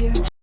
you.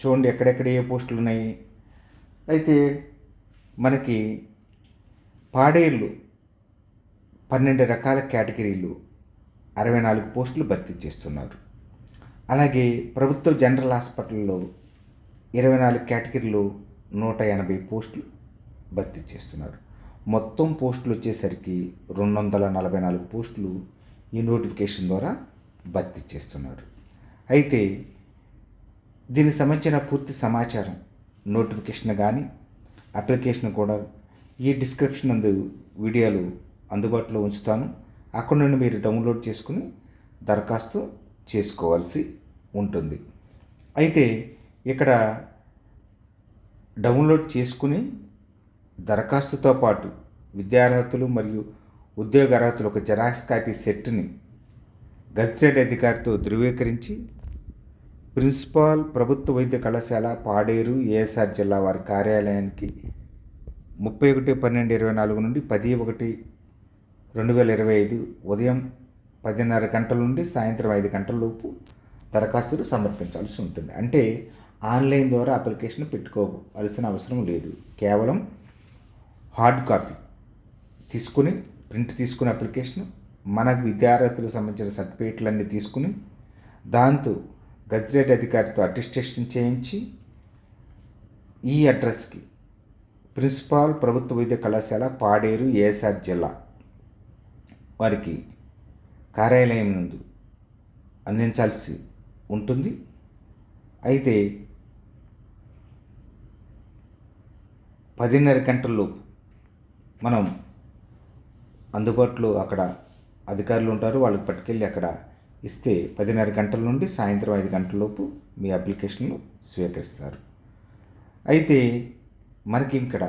చూడండి ఎక్కడెక్కడ ఏ పోస్టులు ఉన్నాయి. అయితే మనకి పాడేళ్ళు పన్నెండు రకాల కేటగిరీలు అరవై నాలుగు పోస్టులు భర్తీ చేస్తున్నారు. అలాగే ప్రభుత్వ జనరల్ హాస్పిటల్లో ఇరవై నాలుగు కేటగిరీలు నూట ఎనభై పోస్టులు భర్తీ చేస్తున్నారు. మొత్తం పోస్టులు వచ్చేసరికి రెండు వందల నలభై నాలుగు పోస్టులు ఈ నోటిఫికేషన్ ద్వారా భర్తీ చేస్తున్నారు. అయితే దీనికి సంబంధించిన పూర్తి సమాచారం నోటిఫికేషన్ కానీ అప్లికేషన్ కూడా ఈ డిస్క్రిప్షన్ అందు వీడియోలు అందుబాటులో ఉంచుతాను. అక్కడ నుండి మీరు డౌన్లోడ్ చేసుకుని దరఖాస్తు చేసుకోవాల్సి ఉంటుంది. అయితే ఇక్కడ డౌన్లోడ్ చేసుకుని దరఖాస్తుతో పాటు విద్యార్హతలు మరియు ఉద్యోగ అర్హతలు ఒక జెరాక్స్ కాపీ సెట్ని గజిటెడ్ అధికారితో ధృవీకరించి ప్రిన్సిపాల్ ప్రభుత్వ వైద్య కళాశాల పాడేరు ఏఎస్ఆర్ జిల్లా వారి కార్యాలయానికి ముప్పై ఒకటి పన్నెండు ఇరవై నాలుగు నుండి పది ఒకటి రెండు వేల ఇరవై ఐదు ఉదయం పదిన్నర గంటల నుండి సాయంత్రం ఐదు గంటల లోపు దరఖాస్తులు సమర్పించాల్సి ఉంటుంది. అంటే ఆన్లైన్ ద్వారా అప్లికేషన్ పెట్టుకోవాల్సిన అవసరం లేదు. కేవలం హార్డ్ కాపీ తీసుకుని ప్రింట్ తీసుకుని అప్లికేషన్ మన విద్యార్థులకు సంబంధించిన సర్టిఫికేట్లన్నీ తీసుకుని దాంతో గజ్రేట్ అధికారితో అటెస్టేషన్ చేయించి ఈ అడ్రస్కి ప్రిన్సిపాల్ ప్రభుత్వ వైద్య కళాశాల పాడేరు ఏఎస్ఆర్ జిల్లా వారికి కార్యాలయం నందు అందించాల్సి ఉంటుంది. అయితే పదిన్నర గంటల్లోపు మనం అందుబాటులో అక్కడ అధికారులు ఉంటారు. వాళ్ళకి పట్టుకెళ్ళి అక్కడ ఇస్తే పదిన్నర గంటల నుండి సాయంత్రం ఐదు గంటలలోపు మీ అప్లికేషన్లు స్వీకరిస్తారు. అయితే మనకి ఇక్కడ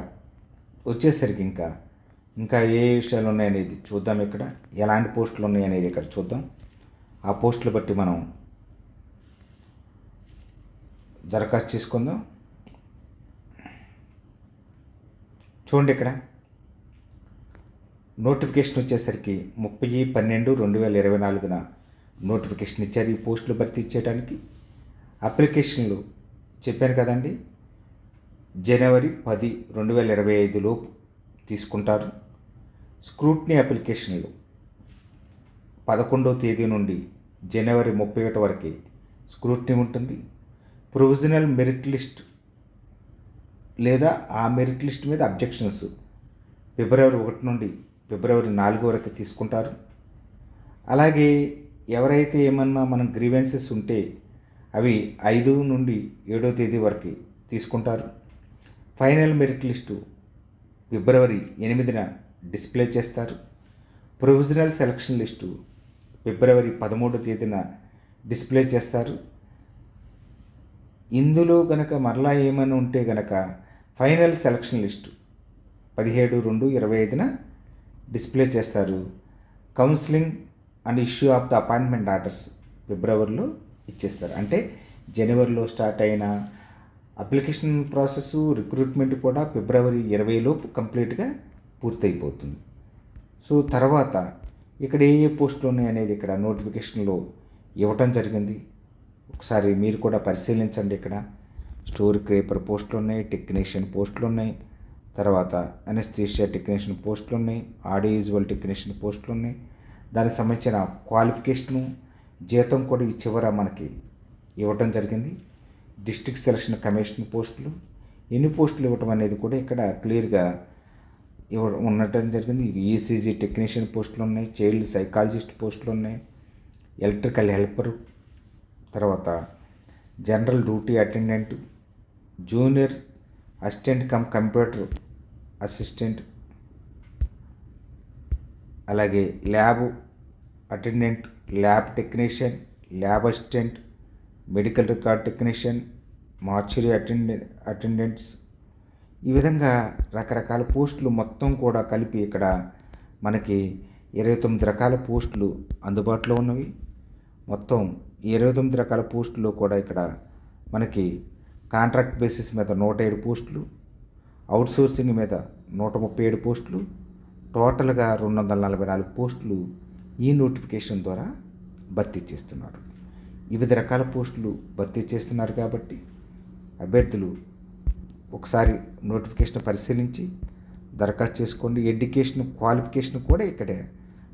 వచ్చేసరికి ఇంకా ఇంకా ఏ విషయాలు ఉన్నాయనేది చూద్దాం ఇక్కడ. ఎలాంటి పోస్టులు ఉన్నాయనేది ఇక్కడ చూద్దాం. ఆ పోస్టులు బట్టి మనం దరఖాస్తు చేసుకుందాం. చూడండి ఇక్కడ. నోటిఫికేషన్ వచ్చేసరికి ముప్పై పన్నెండు రెండు వేల ఇరవై నాలుగున నోటిఫికేషన్ ఇచ్చారు ఈ పోస్టులు భర్తీ చేయడానికి. అప్లికేషన్లు చెప్పాను కదండి. జనవరి పది రెండు వేల ఇరవై ఐదులోపు తీసుకుంటారు. స్క్రూట్నీ అప్లికేషన్లు పదకొండవ తేదీ నుండి జనవరి ముప్పై ఒకటి వరకు స్క్రూట్నీ ఉంటుంది. ప్రొవిజనల్ మెరిట్ లిస్ట్ లేదా ఆ మెరిట్ లిస్ట్ మీద అబ్జెక్షన్స్ ఫిబ్రవరి ఒకటి నుండి ఫిబ్రవరి నాలుగు వరకు తీసుకుంటారు. అలాగే ఎవరైతే ఏమన్నా మనం గ్రీవెన్సెస్ ఉంటే అవి ఐదు నుండి ఏడో తేదీ వరకు తీసుకుంటారు. ఫైనల్ మెరిట్ లిస్టు ఫిబ్రవరి ఎనిమిదిన డిస్ప్లే చేస్తారు. ప్రొవిజనల్ సెలక్షన్ లిస్టు ఫిబ్రవరి పదమూడో తేదీన డిస్ప్లే చేస్తారు. ఇందులో గనక మరలా ఏమైనా ఉంటే గనక ఫైనల్ సెలక్షన్ లిస్టు పదిహేడు రెండు ఇరవై ఐదున డిస్ప్లే చేస్తారు. Counselling and issue of the appointment orders ఫిబ్రవరిలో ఇచ్చేస్తారు. అంటే జనవరిలో స్టార్ట్ అయిన అప్లికేషన్ ప్రాసెస్ రిక్రూట్మెంట్ కూడా ఫిబ్రవరి ఇరవైలోపు కంప్లీట్గా పూర్తయిపోతుంది. సో తర్వాత ఇక్కడ ఏ ఏ పోస్టులు ఉన్నాయి అనేది ఇక్కడ నోటిఫికేషన్లో ఇవ్వటం జరిగింది. ఒకసారి మీరు కూడా పరిశీలించండి ఇక్కడ. స్టోర్ క్రేపర్ పోస్టులు ఉన్నాయి టెక్నీషియన్ పోస్టులు ఉన్నాయి. తర్వాత అనస్థీషియా టెక్నీషియన్ పోస్టులు ఉన్నాయి ఆడియో విజువల్ టెక్నీషియన్ పోస్టులు ఉన్నాయి. దానికి సంబంధించిన క్వాలిఫికేషను జీతం కూడా ఈ చివర మనకి ఇవ్వటం జరిగింది. డిస్టిక్ సెలక్షన్ కమిషన్ పోస్టులు ఎన్ని పోస్టులు ఇవ్వటం అనేది కూడా ఇక్కడ క్లియర్గా ఇవ్వడం ఉండటం జరిగింది. ఈసీజీ టెక్నీషియన్ పోస్టులు ఉన్నాయి చైల్డ్ సైకాలజిస్ట్ పోస్టులు ఉన్నాయి ఎలక్ట్రికల్ హెల్పర్ తర్వాత general duty attendant junior assistant cum computer assistant అలాగే lab attendant lab technician lab assistant medical record technician mortuary అటెండె attendants. ఈ విధంగా రకరకాల పోస్టులు మొత్తం కూడా కలిపి ఇక్కడ మనకి ఇరవై తొమ్మిది రకాల పోస్టులు అందుబాటులో ఉన్నవి. మొత్తం ఇరవై తొమ్మిది రకాల పోస్టులు కూడా ఇక్కడ మనకి కాంట్రాక్ట్ బేసిస్ మీద నూట ఏడు పోస్టులు అవుట్సోర్సింగ్ మీద నూట ముప్పై ఏడు పోస్టులు టోటల్గా రెండు వందల నలభై నాలుగు పోస్టులు ఈ నోటిఫికేషన్ ద్వారా భర్తీ చేస్తున్నారు. వివిధ రకాల పోస్టులు భర్తీ చేస్తున్నారు కాబట్టి అభ్యర్థులు ఒకసారి నోటిఫికేషన్ పరిశీలించి దరఖాస్తు చేసుకోండి. ఎడ్యుకేషన్ క్వాలిఫికేషన్ కూడా ఇక్కడే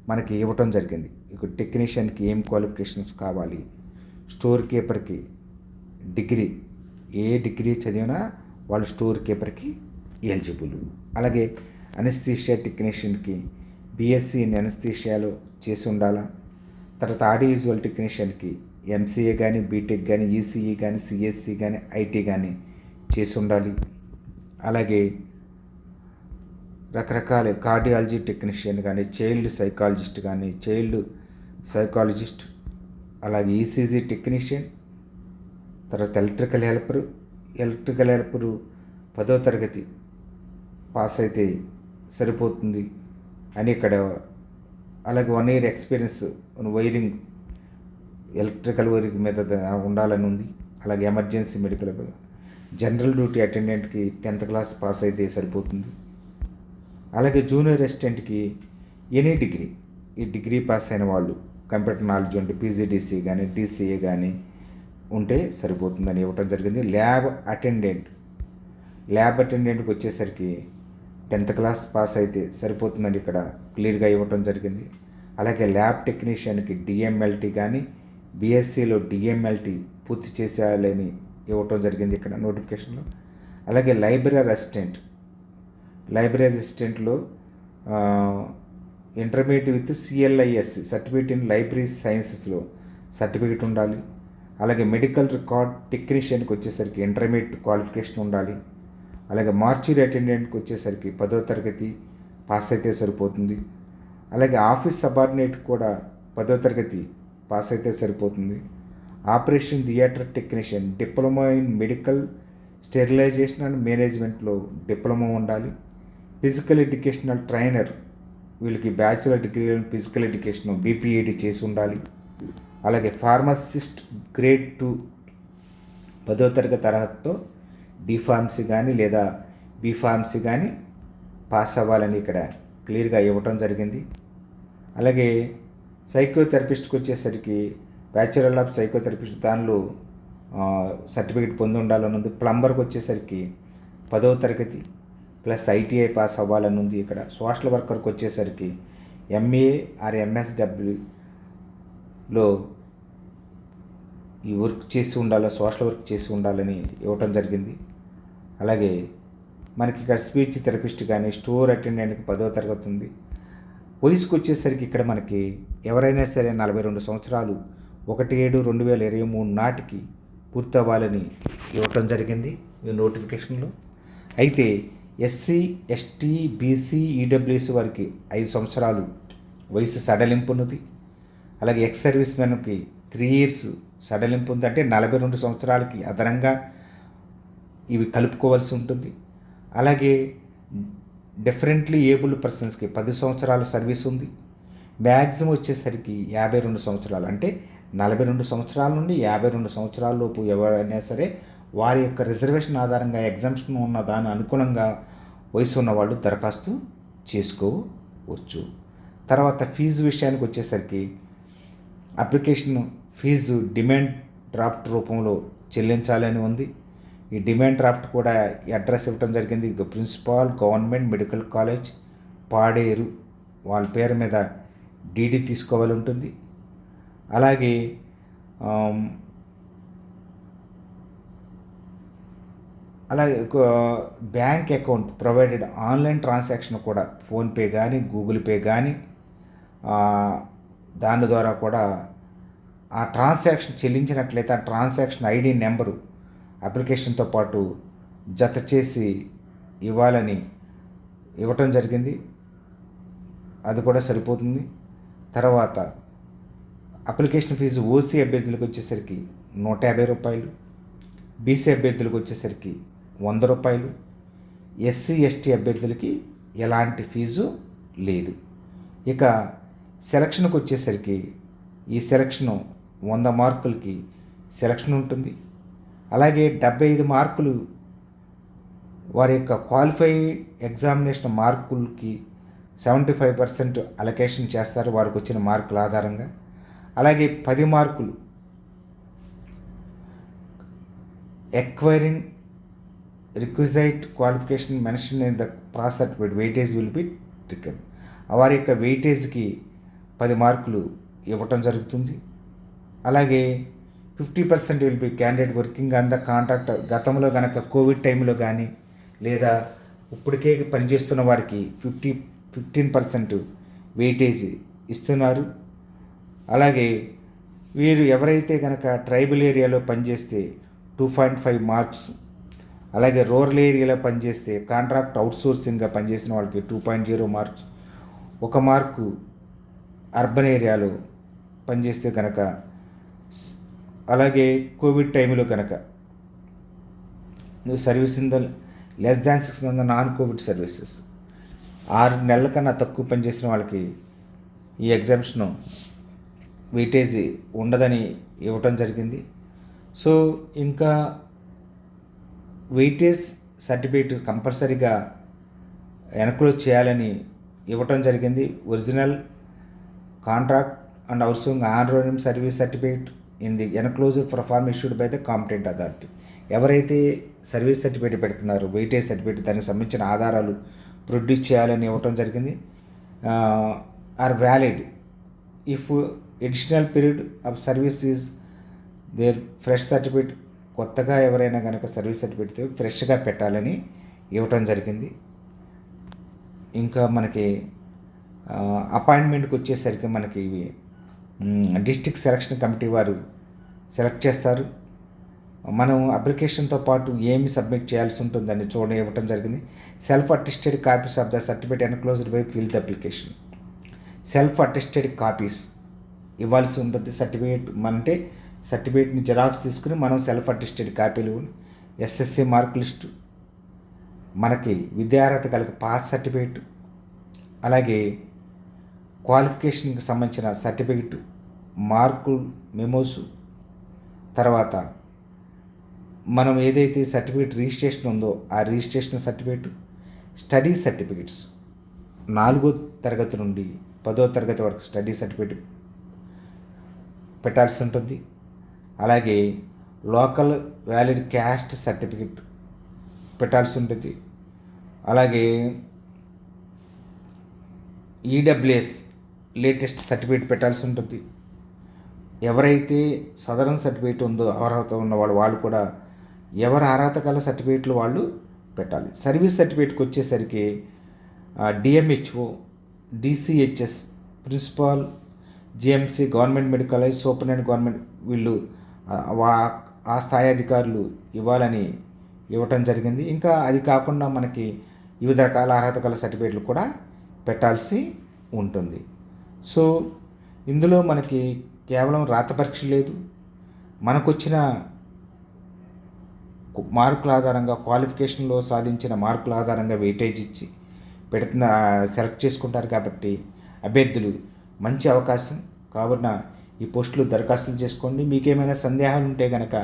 మనకి ఇవ్వటం జరిగింది. ఇక టెక్నీషియన్కి ఏం క్వాలిఫికేషన్స్ కావాలి? స్టోర్ కీపర్కి డిగ్రీ ఏ డిగ్రీ చదివినా వాళ్ళు స్టోర్ కీపర్కి ఎలిజిబుల్. అలాగే అనస్థీషియా టెక్నీషియన్కి బీఎస్సీ ఇన్ అనస్థీషియాలో చేసి ఉండాలా? తర్వాత ఆడియో విజువల్ టెక్నీషియన్కి ఎంసీఏ కానీ బీటెక్ కానీ ఈసీఈ కానీ సిఎస్సి కానీ ఐటీ కానీ చేసి ఉండాలి. అలాగే రకరకాల కార్డియాలజీ టెక్నీషియన్ కానీ చైల్డ్ సైకాలజిస్ట్ కానీ చైల్డ్ సైకాలజిస్ట్ అలాగే ఈసీజీ టెక్నీషియన్ తర్వాత ఎలక్ట్రికల్ హెల్పరు ఎలక్ట్రికల్ హెల్పరు పదో తరగతి పాస్ అయితే సరిపోతుంది అని ఇక్కడ అలాగే one year experience wiring electrical wiring మీద ఉండాలని ఉంది. అలాగే ఎమర్జెన్సీ మెడికల్ జనరల్ డ్యూటీ అటెండెంట్కి టెన్త్ క్లాస్ పాస్ అయితే సరిపోతుంది. అలాగే జూనియర్ అసిస్టెంట్కి ఎనీ డిగ్రీ ఈ డిగ్రీ పాస్ అయిన వాళ్ళు కంప్యూటర్ నాలెడ్జ్ ఉంటే పీజీడీసీ కానీ డీసీఏ కానీ ఉంటే సరిపోతుందని ఇవ్వటం జరిగింది. ల్యాబ్ అటెండెంట్ ల్యాబ్ అటెండెంట్కి వచ్చేసరికి టెన్త్ క్లాస్ పాస్ అయితే సరిపోతుందని ఇక్కడ క్లియర్గా ఇవ్వటం జరిగింది. అలాగే ల్యాబ్ టెక్నీషియన్కి డిఎంఎల్టీ కానీ బీఎస్సీలో డిఎంఎల్టీ పూర్తి చేసేయాలని ఇవ్వటం జరిగింది ఇక్కడ నోటిఫికేషన్లో. అలాగే library assistant library అసిస్టెంట్లో intermediate with CLIS certificate in library సైన్సెస్లో certificate ఉండాలి. అలాగే మెడికల్ రికార్డ్ టెక్నీషియన్కి వచ్చేసరికి ఇంటర్మీడియట్ క్వాలిఫికేషన్ ఉండాలి. అలాగే మార్చిర్ అటెండెంట్కి వచ్చేసరికి పదో తరగతి పాస్ అయితే సరిపోతుంది. అలాగే ఆఫీస్ సబార్డినేట్ కూడా పదో తరగతి పాస్ అయితే సరిపోతుంది. Operation theatre technician diploma in medical sterilization and మేనేజ్మెంట్లో డిప్లొమా ఉండాలి. ఫిజికల్ ఎడ్యుకేషనల్ ట్రైనర్ వీళ్ళకి bachelor degree physical education BPEd చేసి ఉండాలి. అలాగే ఫార్మసిస్ట్ గ్రేడ్ టూ పదో తరగతి తరగతితో డిఫార్మసీ కానీ లేదా బీఫార్మసీ కానీ పాస్ అవ్వాలని ఇక్కడ క్లియర్గా ఇవ్వటం జరిగింది. అలాగే సైకోథెరపిస్ట్కి వచ్చేసరికి బ్యాచులర్ ఆఫ్ సైకోథెరపిస్ట్ దానిలో సర్టిఫికేట్ పొంది ఉండాలని ఉంది ప్లంబర్కి వచ్చేసరికి పదవ తరగతి ప్లస్ ఐటీఐ పాస్ అవ్వాలని ఉంది ఇక్కడ. సోషల్ వర్కర్కి వచ్చేసరికి ఎంఏ ఆర్ ఎంఎస్డబ్ల్యూలో ఈ వర్క్ చేసి ఉండాలి సోషల్ వర్క్ చేసి ఉండాలని ఇవ్వటం జరిగింది. అలాగే మనకి ఇక్కడ స్పీచ్ థెరపిస్ట్ కానీ స్టోర్ అటెండెంట్కి పదో తరగతి ఉంది. వయసుకు వచ్చేసరికి ఇక్కడ మనకి ఎవరైనా సరే నలభై రెండు సంవత్సరాలు ఒకటి ఏడు రెండు వేల ఇరవై మూడు నాటికి పూర్తవ్వాలని ఇవ్వటం జరిగింది ఈ నోటిఫికేషన్లో. అయితే ఎస్సీ ఎస్టీ బీసీ ఈడబ్ల్యూఎస్ వారికి ఐదు సంవత్సరాలు వయసు సడలింపు ఉన్నది అలాగే ఎక్స్ సర్వీస్ మెన్కి త్రీ ఇయర్స్ సడలింపు ఉంది అంటే నలభై రెండు సంవత్సరాలకి అదనంగా ఇవి కలుపుకోవాల్సి ఉంటుంది. అలాగే డిఫరెంట్లీ ఏబుల్ పర్సన్స్కి పది సంవత్సరాల సర్వీస్ ఉంది. మ్యాక్సిమం వచ్చేసరికి యాభై రెండు సంవత్సరాలు అంటే నలభై రెండు సంవత్సరాల నుండి యాభై రెండు సంవత్సరాల లోపు ఎవరైనా సరే వారి యొక్క రిజర్వేషన్ ఆధారంగా ఎగ్జామ్షన్ ఉన్న దాని అనుకూలంగా వయసు ఉన్న వాళ్ళు దరఖాస్తు చేసుకోవచ్చు. తర్వాత ఫీజు విషయానికి వచ్చేసరికి అప్లికేషన్ ఫీజు డిమాండ్ డ్రాఫ్ట్ రూపంలో చెల్లించాలని ఉంది. ఈ డిమాండ్ డ్రాఫ్ట్ కూడా ఈ అడ్రస్ ఇవ్వడం జరిగింది. ఇక principal government medical college Paderu. వాళ్ళ పేరు మీద డీడీ తీసుకోవాలి ఉంటుంది. అలాగే అలాగే bank account provided online transaction కూడా ఫోన్పే కానీ గూగుల్ పే కానీ దాని ద్వారా కూడా ఆ ట్రాన్సాక్షన్ చెల్లించినట్లయితే ఆ ట్రాన్సాక్షన్ ఐడి నెంబరు అప్లికేషన్తో పాటు జత చేసి ఇవ్వాలని ఇవ్వటం జరిగింది. అది కూడా సరిపోతుంది. తర్వాత అప్లికేషన్ ఫీజు ఓసీ అభ్యర్థులకు వచ్చేసరికి నూట యాభై రూపాయలు బీసీ అభ్యర్థులకు వచ్చేసరికి వంద రూపాయలు ఎస్సీ ఎస్టీ అభ్యర్థులకి ఎలాంటి ఫీజు లేదు. ఇక సెలక్షన్కి వచ్చేసరికి ఈ సెలక్షను వంద మార్కులకి సెలక్షన్ ఉంటుంది. అలాగే డెబ్బై ఐదు మార్కులు వారి యొక్క క్వాలిఫైడ్ ఎగ్జామినేషన్ మార్కులకి సెవెంటీ ఫైవ్ పర్సెంట్ అలొకేషన్ చేస్తారు వారికి వచ్చిన మార్కుల ఆధారంగా. అలాగే పది మార్కులు acquiring requisite qualification mention in the pass certificate weightage will be taken వారి యొక్క వెయిటేజ్కి పది మార్కులు ఇవ్వటం జరుగుతుంది. అలాగే fifty percent will be candidate working on the contract. గతంలో కనుక కోవిడ్ టైంలో కానీ లేదా ఇప్పటికే పనిచేస్తున్న వారికి ఫిఫ్టీ ఫిఫ్టీన్ పర్సెంట్ వెయిటేజ్ ఇస్తున్నారు. అలాగే వీరు ఎవరైతే కనుక ట్రైబల్ ఏరియాలో పనిచేస్తే టూ పాయింట్ ఫైవ్ మార్క్స్ అలాగే రూరల్ ఏరియాలో పనిచేస్తే కాంట్రాక్ట్ అవుట్సోర్సింగ్గా పనిచేసిన వాళ్ళకి టూ పాయింట్ జీరో మార్క్స్ ఒక మార్కు అర్బన్ ఏరియాలో పనిచేస్తే కనుక అలాగే కోవిడ్ టైంలో కనుక నువ్వు service in the less than six month non COVID services. ఆరు నెలల కన్నా తక్కువ పనిచేసిన వాళ్ళకి ఈ ఎగ్జామ్షన్ వెయిటేజ్ ఉండదని ఇవ్వటం జరిగింది. సో ఇంకా వెయిటేజ్ సర్టిఫికేట్ కంపల్సరీగా ఎన్క్లోజ్ చేయాలని ఇవ్వటం జరిగింది. Original contract and outsourcing honorarium service certificate in the enclosure for form issued by the competent authority ఎవరైతే సర్వీస్ సర్టిఫికేట్ పెడుతున్నారో వెయిటేజ్ సర్టిఫికేట్ దానికి సంబంధించిన ఆధారాలు ప్రొడ్యూస్ చేయాలని ఇవ్వటం జరిగింది. Are valid if additional period of service is there fresh certificate కొత్తగా ఎవరైనా కనుక సర్వీస్ సర్టిఫికేట్ ఫ్రెష్గా పెట్టాలని ఇవ్వటం జరిగింది. ఇంకా మనకి అపాయింట్మెంట్కి వచ్చేసరికి మనకి ఇవి డిస్టిక్ సెలక్షన్ కమిటీ వారు సెలెక్ట్ చేస్తారు. మనం అప్లికేషన్తో పాటు ఏమి సబ్మిట్ చేయాల్సి ఉంటుందని చూడ ఇవ్వటం జరిగింది. Self attested copies of the certificate enclosed by fill application. Self attested copies ఇవ్వాల్సి ఉంటుంది. సర్టిఫికేట్ అంటే సర్టిఫికేట్ని జిరాక్స్ తీసుకుని మనం సెల్ఫ్ అటెస్టెడ్ కాపీలు ఎస్ఎస్సి మార్క్ లిస్టు మనకి విద్యార్హత కలిగి పాస్ సర్టిఫికేట్ అలాగే క్వాలిఫికేషన్కి సంబంధించిన సర్టిఫికేట్ మార్కు మెమోసు తర్వాత మనం ఏదైతే సర్టిఫికేట్ రిజిస్ట్రేషన్ ఉందో ఆ రిజిస్ట్రేషన్ సర్టిఫికేట్ స్టడీ సర్టిఫికేట్స్ నాలుగో తరగతి నుండి పదో తరగతి వరకు స్టడీ సర్టిఫికేట్ పెట్టాల్సి ఉంటుంది. అలాగే లోకల్ వ్యాలిడ్ క్యాస్ట్ సర్టిఫికేట్ పెట్టాల్సి ఉంటుంది. అలాగే ఈడబ్ల్యూఎస్ లేటెస్ట్ సర్టిఫికేట్ పెట్టాల్సి ఉంటుంది. ఎవరైతే సదరన్ సర్టిఫికేట్ ఉందో అర్హత ఉన్నవాళ్ళు వాళ్ళు కూడా ఎవరు అర్హత గల సర్టిఫికేట్లు వాళ్ళు పెట్టాలి. సర్వీస్ సర్టిఫికేట్కి వచ్చేసరికి DMHO DCHS principal GMC government medical college superintendent government వీళ్ళు ఆ, వా- ఆ స్థాయి అధికారులు ఇవ్వాలని ఇవ్వటం జరిగింది. ఇంకా అది కాకుండా మనకి వివిధ రకాల అర్హత గల సర్టిఫికేట్లు కూడా పెట్టాల్సి ఉంటుంది. సో ఇందులో మనకి కేవలం రాత పరీక్ష లేదు. మనకు వచ్చిన మార్కుల ఆధారంగా క్వాలిఫికేషన్లో సాధించిన మార్కుల ఆధారంగా వెయిటేజ్ ఇచ్చి పెడుతున్న సెలెక్ట్ చేసుకుంటారు కాబట్టి అభ్యర్థులు మంచి అవకాశం. కావున ఈ పోస్టులు దరఖాస్తులు చేసుకోండి. మీకేమైనా సందేహాలు ఉంటే కనుక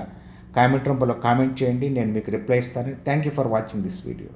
కామెంట్ రూపంలో కామెంట్ చేయండి. నేను మీకు రిప్లై ఇస్తాను. Thank you for watching this video.